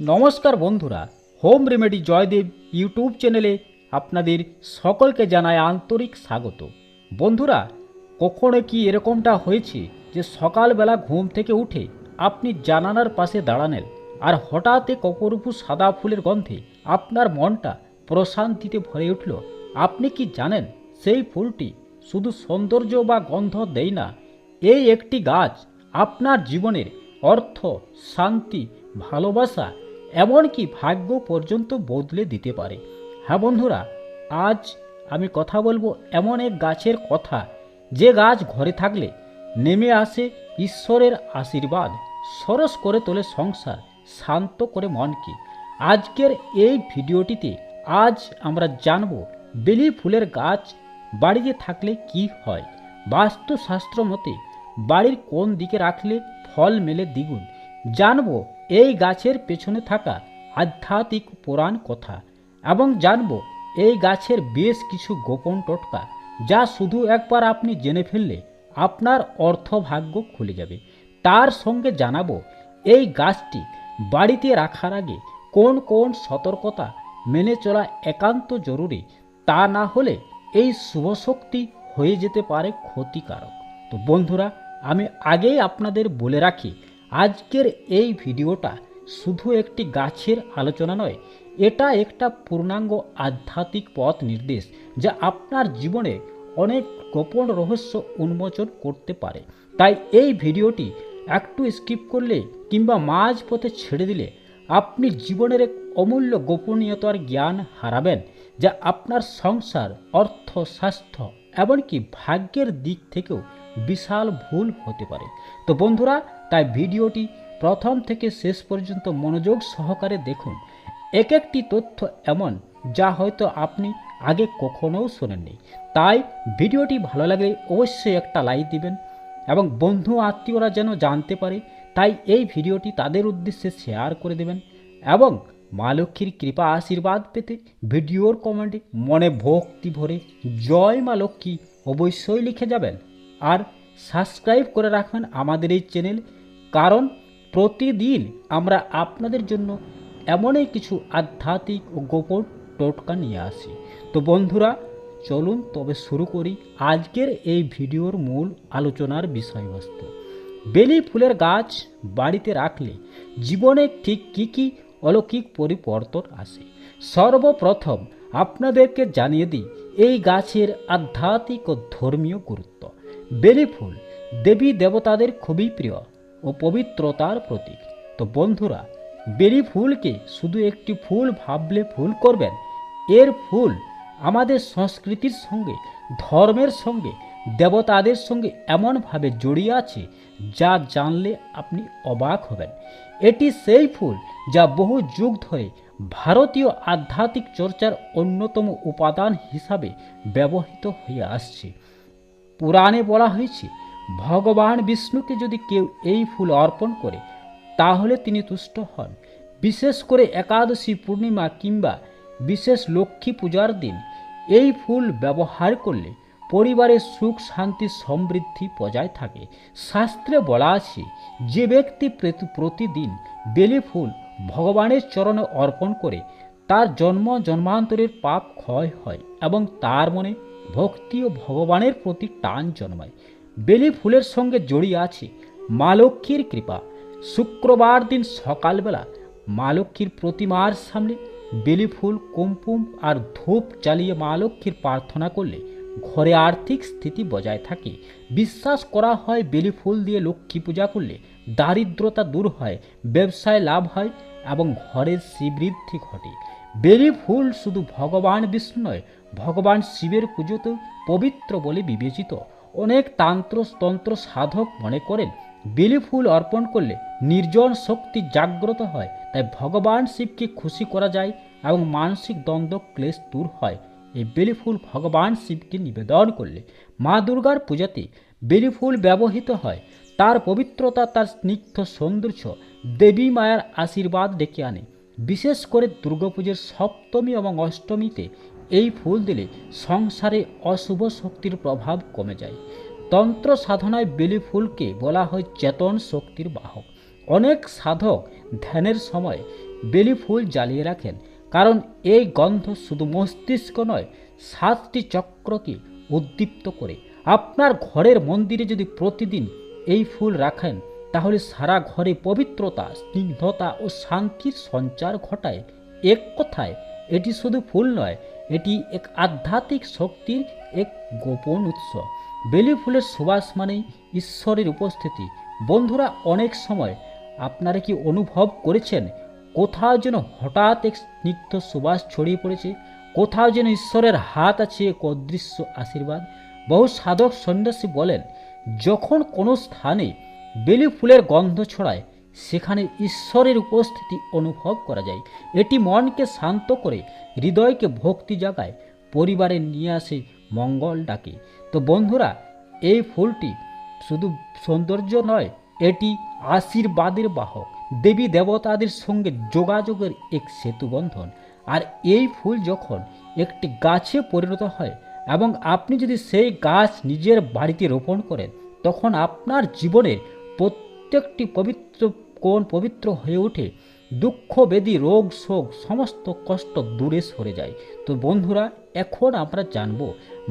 নমস্কার বন্ধুরা, home remedy Joydeb YouTube চ্যানেলে আপনাদের সকলকে জানায় আন্তরিক স্বাগত। বন্ধুরা, কখনো কি এরকমটা হয়েছে যে সকালবেলা ঘুম থেকে উঠে আপনি জানানার পাশে দাঁড়ানেন আর হঠাৎই কপরূপু সাদা ফুলের গন্ধে আপনার মনটা প্রশান্তিতে ভরে উঠল? আপনি কি জানেন সেই ফুলটি শুধু সৌন্দর্য বা গন্ধ দেয় না এই একটি গাছ আপনার জীবনের অর্থ, শান্তি, ভালোবাসা এমনকি ভাগ্য পর্যন্ত বদলে দিতে পারে। হ্যাঁ বন্ধুরা, আজ আমি কথা বলব এমন এক গাছের কথা। যে গাছ ঘরে থাকলে নেমে আসে ঈশ্বরের আশীর্বাদ, সরস করে তোলে সংসার, শান্ত করে মনকে। আজকের এই ভিডিওটিতে আজ আমরা জানব বেলি ফুলের গাছ বাড়িতে থাকলে কি হয়। বাস্তুশাস্ত্র মতে বাড়ির কোন দিকে রাখলে ফল মেলে দ্বিগুণ। জানব এই গাছের পেছনে থাকা আধ্যাত্মিক পুরাণ কথা এবং জানব এই গাছের বেশ কিছু গোপন টোটকা যা শুধু একবার আপনি জেনে ফেললে আপনার অর্থভাগ্য খুলে যাবে। তার সঙ্গে জানাব এই গাছটি বাড়িতে রাখার আগে কোন কোন সতর্কতা মেনে চলা একান্ত জরুরি তা না হলে এই শুভশক্তি হয়ে যেতে পারে ক্ষতিকারক। তো বন্ধুরা, আমি আগেই আপনাদের বলে রাখি আজকের এই ভিডিওটা শুধু একটি গাছের আলোচনা নয়, এটা একটা পূর্ণাঙ্গ আধ্যাত্মিক পথ নির্দেশ যা আপনার জীবনে অনেক গোপন রহস্য উন্মোচন করতে পারে। তাই এই ভিডিওটি একটু স্কিপ করলে কিংবা মাঝ পথে ছেড়ে দিলে আপনি জীবনের এক অমূল্য গোপনীয়তার জ্ঞান হারাবেন, যা আপনার সংসার, অর্থ, স্বাস্থ্য, এমনকি ভাগ্যের দিক থেকেও বিশাল ভুল হতে পারে। তো বন্ধুরা তাই ভিডিওটি প্রথম থেকে শেষ পর্যন্ত মনোযোগ সহকারে দেখুন। এক একটি তথ্য এমন যা হয়তো আপনি আগে কখনোও শোনেননি। তাই ভিডিওটি ভালো লাগলে অবশ্যই একটা লাইক দিবেন এবং বন্ধু আত্মীয়রা যেন জানতে পারে, তাই এই ভিডিওটি তাদের উদ্দেশ্যে শেয়ার করে দেবেন এবং মা লক্ষ্মীর কৃপা আশীর্বাদ পেতে ভিডিওর কমেন্টে মনে ভক্তি ভরে জয় মা লক্ষ্মী অবশ্যই লিখে যাবেন। আর সাবস্ক্রাইব করে রাখবেন আমাদের এই চ্যানেল কারণ প্রতিদিন আমরা আপনাদের জন্য এমনই কিছু আধ্যাত্মিক ও গোপন টোটকা নিয়ে আসি। তো বন্ধুরা, চলুন তবে শুরু করি আজকের এই ভিডিওর মূল আলোচনার বিষয়বস্তু। বেলি ফুলের গাছ বাড়িতে রাখলে জীবনে ঠিক কী কী অলৌকিক পরিবর্তন আসে? সর্বপ্রথম আপনাদেরকে জানিয়ে দিই এই গাছের আধ্যাত্মিক ও ধর্মীয় গুরুত্ব। বেলি ফুল দেবী দেবতাদের খুবই প্রিয়। ও পবিত্রতার প্রতীক। তো বন্ধুরা, বেরি ফুলকে শুধু একটি ফুল ভাবলে ভুল করবেন, এর ফুল আমাদের সংস্কৃতির সঙ্গে, ধর্মের সঙ্গে, দেবতাদের সঙ্গে এমনভাবে জড়িয়ে আছে যা জানলে আপনি অবাক হবেন। এটি সেই ফুল যা বহু যুগ ধরে ভারতীয় আধ্যাত্মিক চর্চার অন্যতম উপাদান হিসাবে ব্যবহৃত হয়ে আসছে। পুরাণে বলা হয়েছে ভগবান বিষ্ণুকে যদি কেউ এই ফুল অর্পণ করে, তাহলে তিনি তুষ্ট হন। বিশেষ করে একাদশী পূর্ণিমা কিংবা বিশেষ লক্ষ্মী পূজার দিন, এই ফুল ব্যবহার করলে পরিবারের সুখ, শান্তি, সমৃদ্ধি বজায় থাকে। শাস্ত্রে বলা আছে, যে ব্যক্তি প্রতিদিন বেলি ফুল ভগবানের চরণে অর্পণ করে, তার জন্ম জন্মান্তরের পাপ ক্ষয় হয় এবং তার মনে ভক্তি ও ভগবানের প্রতি টান জন্মায়। বেলি ফুলের সঙ্গে জড়িয়ে আছে মা লক্ষ্মীর কৃপা। শুক্রবার দিন সকালবেলা মা লক্ষ্মীর প্রতিমার সামনে বেলি ফুল, কুমকুম আর ধূপ জ্বালিয়ে মা লক্ষ্মীর প্রার্থনা করলে ঘরে আর্থিক স্থিতি বজায় থাকে। বিশ্বাস করা হয় বেলি ফুল দিয়ে লক্ষ্মী পূজা করলে দারিদ্রতা দূর হয়, ব্যবসায় লাভ হয় এবং ঘরের শ্রীবৃদ্ধি ঘটে। বেলি ফুল শুধু ভগবান বিষ্ণু নয়, ভগবান শিবের পুজোতেও পবিত্র বলে বিবেচিত। অনেক তান্ত্র তন্ত্র সাধক মনে করেন, বেলি ফুল অর্পণ করলে নির্জন শক্তি জাগ্রত হয়, তাই ভগবান শিবকে খুশি করা যায় এবং মানসিক দ্বন্দ্ব, ক্লেশ দূর হয়। এই বেলি ফুল ভগবান শিবকে নিবেদন করলে মা দুর্গার পূজাতে বেলি ফুল ব্যবহৃত হয়। তার পবিত্রতা, তার স্নিগ্ধ সৌন্দর্য দেবী মায়ার আশীর্বাদ ডেকে আনে। বিশেষ করে দুর্গাপুজোর সপ্তমী এবং অষ্টমীতে এই ফুল দিলে সংসারে অশুভ শক্তির প্রভাব কমে যায়। তন্ত্র সাধনায় বেলি ফুলকে বলা হয় চেতন শক্তির বাহক। অনেক সাধক ধ্যানের সময় বেলি ফুল জ্বালিয়ে রাখেন, কারণ এই গন্ধ শুধু মস্তিষ্ক নয়, সাতটি চক্রকে উদ্দীপ্ত করে। আপনার ঘরের মন্দিরে যদি প্রতিদিন এই ফুল রাখেন, তাহলে সারা ঘরে পবিত্রতা, স্নিগ্ধতা ও শান্তির সঞ্চার ঘটায়। এক কথায়, এটি শুধু ফুল নয় এটি এক আধ্যাত্মিক শক্তির এক গোপন উৎস। বেলি ফুলের সুবাস মানেই ঈশ্বরের উপস্থিতি। বন্ধুরা, অনেক সময় আপনারা কি অনুভব করেছেন, কোথাও যেন হঠাৎ এক স্নিগ্ধ সুবাস ছড়িয়ে পড়েছে, কোথাও যেন ঈশ্বরের হাত আছে এক অদৃশ্য আশীর্বাদ? বহু সাধক সন্ন্যাসী বলেন, যখন কোনো স্থানে বেলি ফুলের গন্ধ ছড়ায় সেখানে ঈশ্বরের উপস্থিতি অনুভব করা যায়। এটি মনকে শান্ত করে, হৃদয়কে ভক্তি জাগায়, পরিবারে নিয়ে আসে মঙ্গল ডাকে। তো বন্ধুরা, এই ফুলটি শুধু সৌন্দর্য নয়, এটি আশীর্বাদের বাহক। দেবী দেবতাদের সঙ্গে যোগাযোগের এক সেতুবন্ধন আর এই ফুল যখন একটি গাছে পরিণত হয় এবং আপনি যদি সেই গাছ নিজের বাড়িতে রোপণ করেন, তখন আপনার জীবনের প্রত্যেকটি পবিত্র কোন পবিত্র হয়ে ওঠে। দুঃখ, বেদি, রোগ, শোক, সমস্ত কষ্ট দূরে সরে যায়। তো বন্ধুরা, এখন আমরা জানব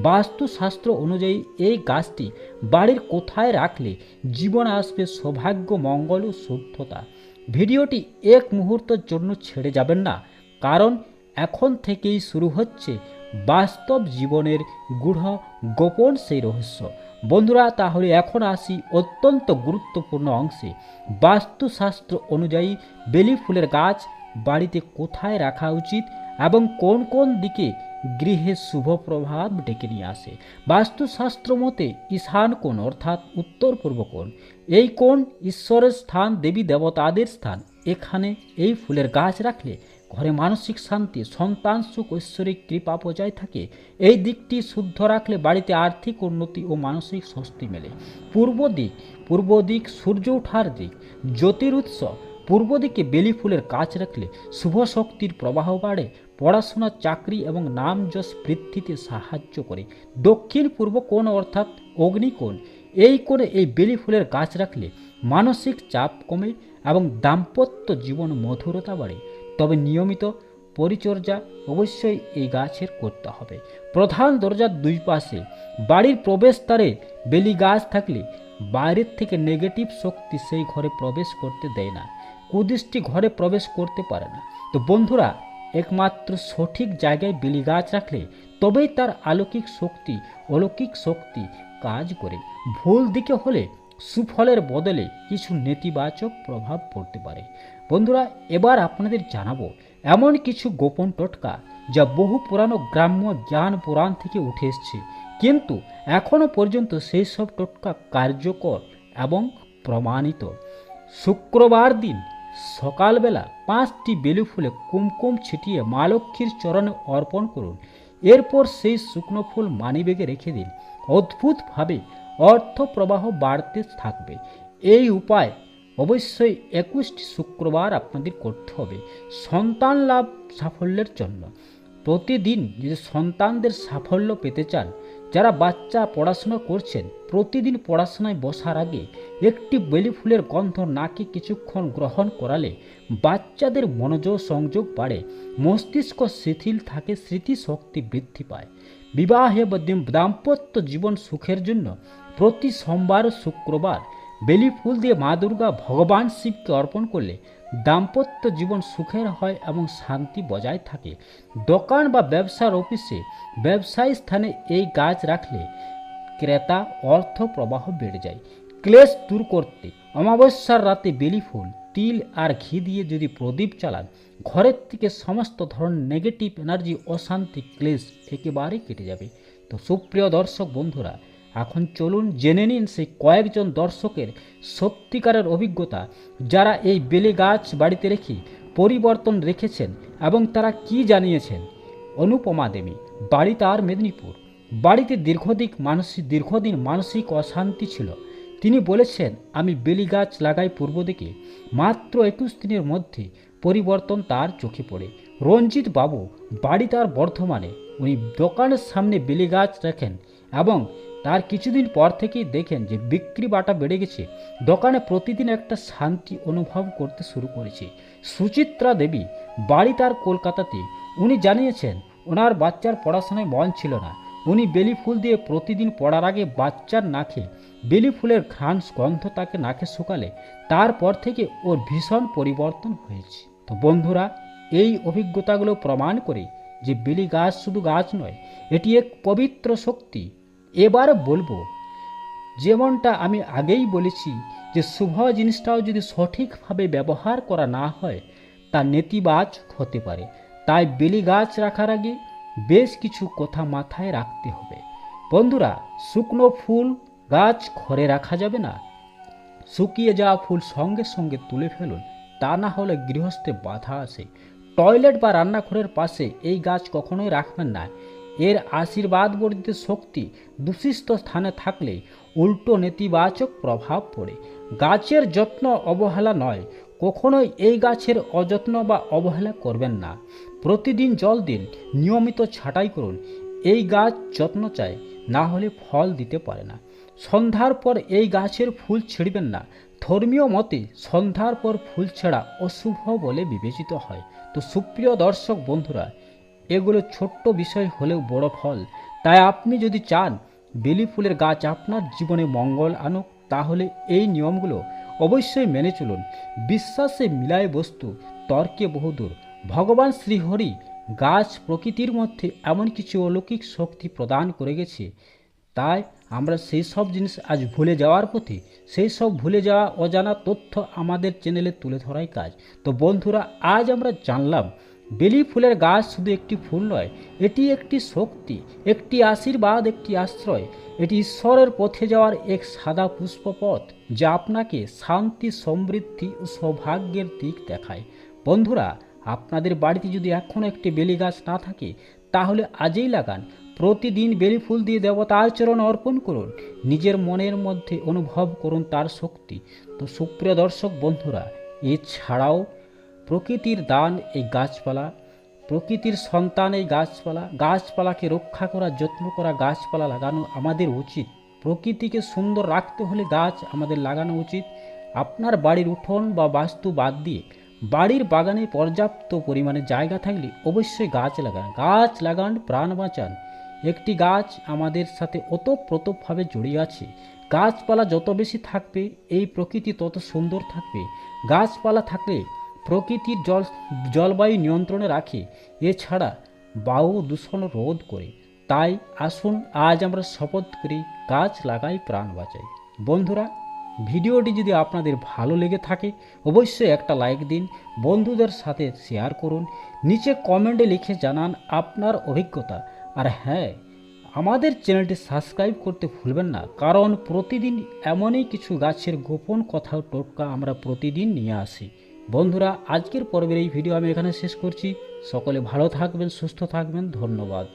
বাস্তুশাস্ত্র অনুযায়ী এই গাছটি বাড়ির কোথায় রাখলে জীবন আসবে সৌভাগ্য, মঙ্গল ও শুদ্ধতা। ভিডিওটি এক মুহূর্তের জন্য ছেড়ে যাবেন না, কারণ এখন থেকেই শুরু হচ্ছে বাস্তব জীবনের গূঢ় গোপন সেই রহস্য। বন্ধুরা, তাহলে এখন আসি অত্যন্ত গুরুত্বপূর্ণ অংশে। বাস্তুশাস্ত্র অনুযায়ী বেলি ফুলের গাছ বাড়িতে কোথায় রাখা উচিত এবং কোন কোন দিকে গৃহে শুভ প্রভাব ডেকে নিয়ে আসে? বাস্তুশাস্ত্র মতে ঈশান কোণ অর্থাৎ উত্তর পূর্ব কোণ, এই কোণ ঈশ্বরের স্থান, দেবী দেবতাদের স্থান। এখানে এই ফুলের গাছ রাখলে ঘরে মানসিক শান্তি, সন্তান সুখ, ঐশ্বরিক কৃপা বজায় থাকে, এই দিকটি শুদ্ধ রাখলে বাড়িতে আর্থিক উন্নতি ও মানসিক স্বস্তি মেলে। পূর্ব দিক পূর্ব দিক সূর্য ওঠার দিক জ্যোতির উৎস পূর্ব দিকে বেলি ফুলের গাছ রাখলে শুভ শক্তির প্রবাহ বাড়ে, পড়াশোনা, চাকরি এবং নাম যশ বৃদ্ধিতে সাহায্য করে। দক্ষিণ পূর্ব কোণ অর্থাৎ অগ্নিকোণ, এই কোণে এই বেলি ফুলের গাছ রাখলে মানসিক চাপ কমে এবং দাম্পত্য জীবন মধুরতা বাড়ে। তবে নিয়মিত পরিচর্যা অবশ্যই এই গাছের করতে হবে। প্রধান দরজার দুই পাশে বাড়ির প্রবেশদ্বারে বেলি গাছ থাকলে বাইরের থেকে নেগেটিভ শক্তি সেই ঘরে প্রবেশ করতে দেয় না। কুদৃষ্টি ঘরে প্রবেশ করতে পারে না। তো বন্ধুরা, একমাত্র সঠিক জায়গায় বেলি গাছ রাখলে তবেই তার আলৌকিক শক্তি, অলৌকিক শক্তি কাজ করে। ভুল দিকে হলে সুফলের বদলে কিছু নেতিবাচক প্রভাব পড়তে পারে। বন্ধুরা, এবার আপনাদের জানাব এমন কিছু গোপন টোটকা যা বহু পুরানো গ্রাম্য জ্ঞান পুরাণ থেকে উঠে এসছে। কিন্তু এখনও পর্যন্ত সেই সব টোটকা কার্যকর এবং প্রমাণিত। শুক্রবার দিন সকালবেলা পাঁচটি বেলু ফুলে কুমকুম ছিটিয়ে মা লক্ষ্মীর চরণে অর্পণ করুন। এরপর সেই শুকনো ফুল মানিবেগে রেখে দিন। অদ্ভুতভাবে অর্থ প্রবাহ বাড়তে থাকবে। এই উপায় অবশ্যই একুশটি শুক্রবার আপনাদের করতে হবে। সন্তান লাভ সাফল্যের জন্য। প্রতিদিন যদি সন্তানদের সাফল্য পেতে চান, যারা বাচ্চা পড়াশোনা করছেন, প্রতিদিন পড়াশোনায় বসার আগে একটি বেলি ফুলের গন্ধ নাকে কিছুক্ষণ গ্রহণ করালে বাচ্চাদের মনোযোগ সংযোগ বাড়ে, মস্তিষ্ক শিথিল থাকে, স্মৃতিশক্তি বৃদ্ধি পায়। বিবাহে দাম্পত্য জীবন সুখের জন্য প্রতি সোমবার, শুক্রবার বেলি ফুল দিয়ে মা দুর্গা ভগবান শিবকে অর্পণ করলে দাম্পত্য জীবন সুখের হয় এবং শান্তি বজায় থাকে। দোকান বা ব্যবসার অফিসে ব্যবসায়ী স্থানে এই গাছ রাখলে ক্রেতা অর্থ প্রবাহ বেড়ে যায়। ক্লেশ দূর করতে অমাবস্যার রাতে বেলি ফুল, তিল আর ঘি দিয়ে যদি প্রদীপ চালান, ঘরের থেকে সমস্ত ধরনের নেগেটিভ এনার্জি অশান্তি, ক্লেশ একেবারে কেটে যাবে। তো সুপ্রিয় দর্শক বন্ধুরা এখন চলুন জেনে নিন সেই কয়েকজন দর্শকের সত্যিকারের অভিজ্ঞতা যারা এই বেলে গাছ বাড়িতে রেখে পরিবর্তন রেখেছেন এবং তারা কি জানিয়েছেন। অনুপমা দেবী, বাড়ি তার মেদিনীপুর। বাড়িতে দীর্ঘদিক মানসিক দীর্ঘদিন মানসিক অশান্তি ছিল। তিনি বলেছেন, আমি বেলি গাছ লাগাই পূর্ব দিকে। মাত্র একুশ দিনের মধ্যে পরিবর্তন তার চোখে পড়ে। রঞ্জিত বাবু, বাড়ি তার বর্ধমানে। উনি দোকানের সামনে বেলি গাছ রাখেন এবং তার কিছুদিন পর থেকেই দেখেন যে বিক্রি বাটা বেড়ে গেছে। দোকানে প্রতিদিন একটা শান্তি অনুভব করতে শুরু করেছে। সুচিত্রা দেবী, বাড়ি তার কলকাতাতে উনি জানিয়েছেন, ওনার বাচ্চার পড়াশোনায় মন ছিল না। উনি বেলি ফুল দিয়ে প্রতিদিন পড়ার আগে বাচ্চার নাকে বেলি ফুলের ঘ্রাণ গন্ধ তাকে নাকে শুকালে। তারপর থেকে ওর ভীষণ পরিবর্তন হয়েছে। তো বন্ধুরা, এই অভিজ্ঞতাগুলো প্রমাণ করে যে বেলি গাছ শুধু গাছ নয়, এটি এক পবিত্র শক্তি। এবার বলব, যেমনটা আমি আগেই বলেছি যে শুভ জিনিসটাও যদি সঠিকভাবে ব্যবহার করা না হয়, তা নেতিবাচক হতে পারে। তাই বেলি গাছ রাখার আগে বেশ কিছু কথা মাথায় রাখতে হবে। বন্ধুরা, শুকনো ফুল গাছ ঘরে রাখা যাবে না। শুকিয়ে যাওয়া ফুল সঙ্গে সঙ্গে তুলে ফেলুন, তা না হলে গৃহস্থে বাধা আসে। টয়লেট বা রান্নাঘরের পাশে এই গাছ কখনোই রাখবেন না। এর আশীর্বাদ বর্ধিত শক্তি দূষিত স্থানে থাকলে উল্টো নেতিবাচক প্রভাব পড়ে। গাছের যত্ন অবহেলা নয়, কখনোই এই গাছের অযত্ন বা অবহেলা করবেন না। প্রতিদিন জল দিন, নিয়মিত ছাঁটাই করুন, এই গাছ যত্ন চায় না হলে ফল দিতে পারে না। সন্ধ্যার পর এই গাছের ফুল ছিঁড়বেন না, ধর্মীয় মতে সন্ধ্যার পর ফুল ছেঁড়া অশুভ বলে বিবেচিত হয়। তো সুপ্রিয় দর্শক বন্ধুরা এগুলো ছোট্ট বিষয় হলেও বড় ফল। তাই আপনি যদি চান বেলি ফুলের গাছ আপনার জীবনে মঙ্গল আনুক, তাহলে এই নিয়মগুলো অবশ্যই মেনে চলুন। বিশ্বাসে মিলায় বস্তু, তর্কে বহুদূর। ভগবান শ্রীহরি গাছ প্রকৃতির মধ্যে এমন কিছু অলৌকিক শক্তি প্রদান করে গেছে। তাই আমরা সেই সব জিনিস আজ ভুলে যাওয়ার প্রতি সেই সব ভুলে যাওয়া অজানা তথ্য আমাদের চ্যানেলে তুলে ধরাই কাজ। তো বন্ধুরা, আজ আমরা জানলাম বেলি ফুলের গাছ শুধু একটি ফুল নয়, এটি একটি শক্তি, একটি আশীর্বাদ, একটি আশ্রয়। এটি ঈশ্বরের পথে যাওয়ার এক সাদা পুষ্পপথ, যা আপনাকে শান্তি, সমৃদ্ধি ও সৌভাগ্যের দিক দেখায়। বন্ধুরা, আপনাদের বাড়িতে যদি এখনও একটি বেলি গাছ না থাকে, তাহলে আজই লাগান। প্রতিদিন বেলি ফুল দিয়ে দেবতার চরণ অর্পণ করুন। নিজের মনের মধ্যে অনুভব করুন তার শক্তি। তো সুপ্রিয় দর্শক বন্ধুরা, এছাড়াও প্রকৃতির দান এই গাছপালা, প্রকৃতির সন্তান এই গাছপালা, গাছপালাকে রক্ষা করা, যত্ন করা, গাছপালা লাগানো আমাদের উচিত। প্রকৃতিকে সুন্দর রাখতে হলে গাছ আমাদের লাগানো উচিত। আপনার বাড়ির উঠোন বা বাস্তু বাদ দিয়ে বাড়ির বাগানে পর্যাপ্ত পরিমাণে জায়গা থাকলে অবশ্যই গাছ লাগান। গাছ লাগান, প্রাণ বাঁচান। একটি গাছ আমাদের সাথে ওতপ্রোতভাবে জড়িয়ে আছে। গাছপালা যত বেশি থাকবে, এই প্রকৃতি তত সুন্দর থাকবে। গাছপালা থাকলে প্রকৃতির জল, জলবায়ু নিয়ন্ত্রণে রাখে। এছাড়া বায়ু দূষণ রোধ করে। তাই আসুন আজ আমরা শপথ করি, গাছ লাগাই, প্রাণ বাঁচাই। বন্ধুরা, ভিডিওটি যদি আপনাদের ভালো লেগে থাকে, অবশ্যই একটা লাইক দিন, বন্ধুদের সাথে শেয়ার করুন, নিচে কমেন্টে লিখে জানান আপনার অভিজ্ঞতা। আর হ্যাঁ আমাদের চ্যানেলটি সাবস্ক্রাইব করতে ভুলবেন না, কারণ প্রতিদিন এমনই কিছু গাছের গোপন কথা টোটকা আমরা প্রতিদিন নিয়ে আসি। বন্ধুরা, আজকের পর্বের এই ভিডিও আমি এখানে শেষ করছি। সকলে ভালো থাকবেন, সুস্থ থাকবেন। ধন্যবাদ।